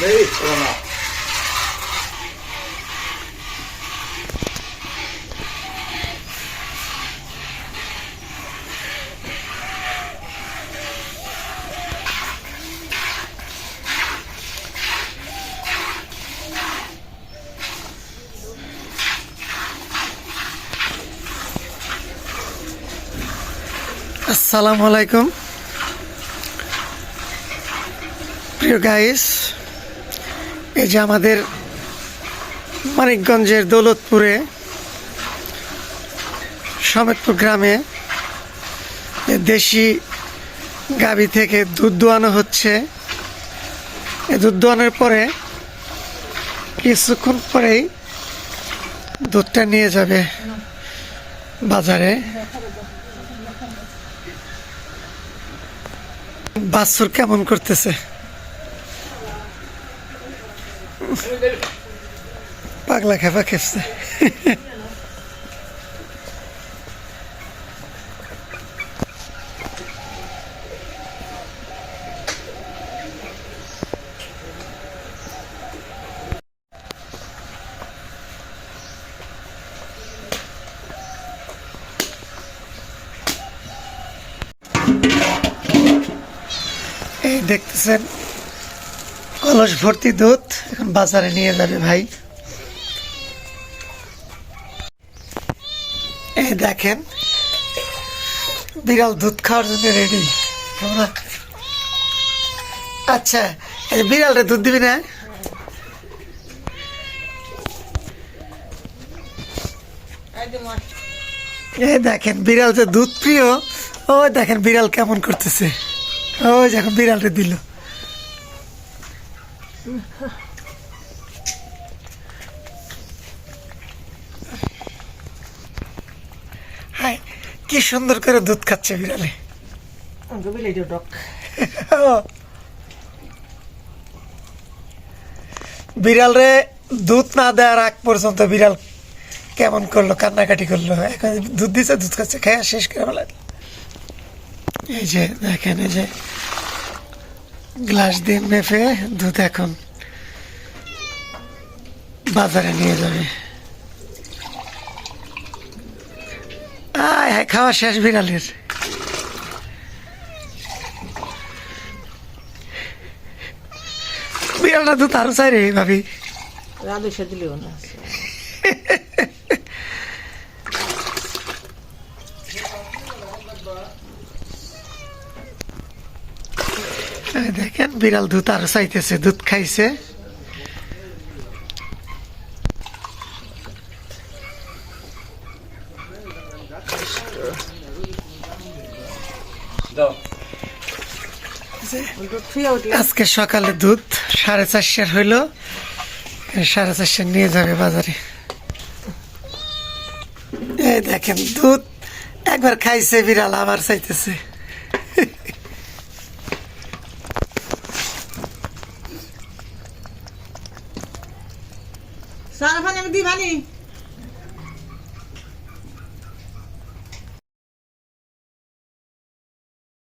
Đấy, con nào. আসসালামু আলাইকুম প্রিয় গাইস এই যে আমাদের মানিকগঞ্জের দৌলতপুরে সমেতপুর গ্রামে দেশি গাবি থেকে দুধ দোয়ানো হচ্ছে। এই দুধ দোয়ানোর পরে কিছুক্ষণ পরেই দুধটা নিয়ে যাবে বাজারে। বাছুর কেমন করতেছে? পাগলা খেপা খেপছে দেখতেছেন কলস ভর্তি দুধ এখন বাজারে নিয়ে যাবে ভাই। এই দেখেন, বিড়াল দুধ খাওয়ার জন্য রেডি আচ্ছা বিড়ালটা দুধ দিবি না? এই দেখেন, বিড়াল যে দুধ প্রিয়, ও দেখেন বিড়াল কেমন করতেছে। ওই যখন বিড়ালটা দিল। হাই কি সুন্দর করে দুধ খাচ্ছে বিড়ালে। বিড়াল রে দুধ না দেওয়ার আগ পর্যন্ত বিড়াল কেমন করল কান্নাকাটি করল? এখন দুধ দিছে দুধ খাচ্ছে খাইয়া শেষ করে বলে এই যে দেখেন এই যে গ্লাস দিয়ে মেপে দুধ এখন বাজারে নিয়ে যাবে। আয় হায় খাওয়া শেষ বিড়ালের। বিড়ালটা দুধ আরও চাই রে ভাবি। রাধে সে দিলেও না। দেখেন বিড়াল দুধ আরও চাইতেছে দুধ খাইছে। আজকে সকালে দুধ সাড়ে চারশের হইল সাড়ে চারশের নিয়ে যাবে বাজারে। এই দেখেন দুধ একবার খাইছে বিড়াল আবার চাইতেছে। 拿来放那个地盘里。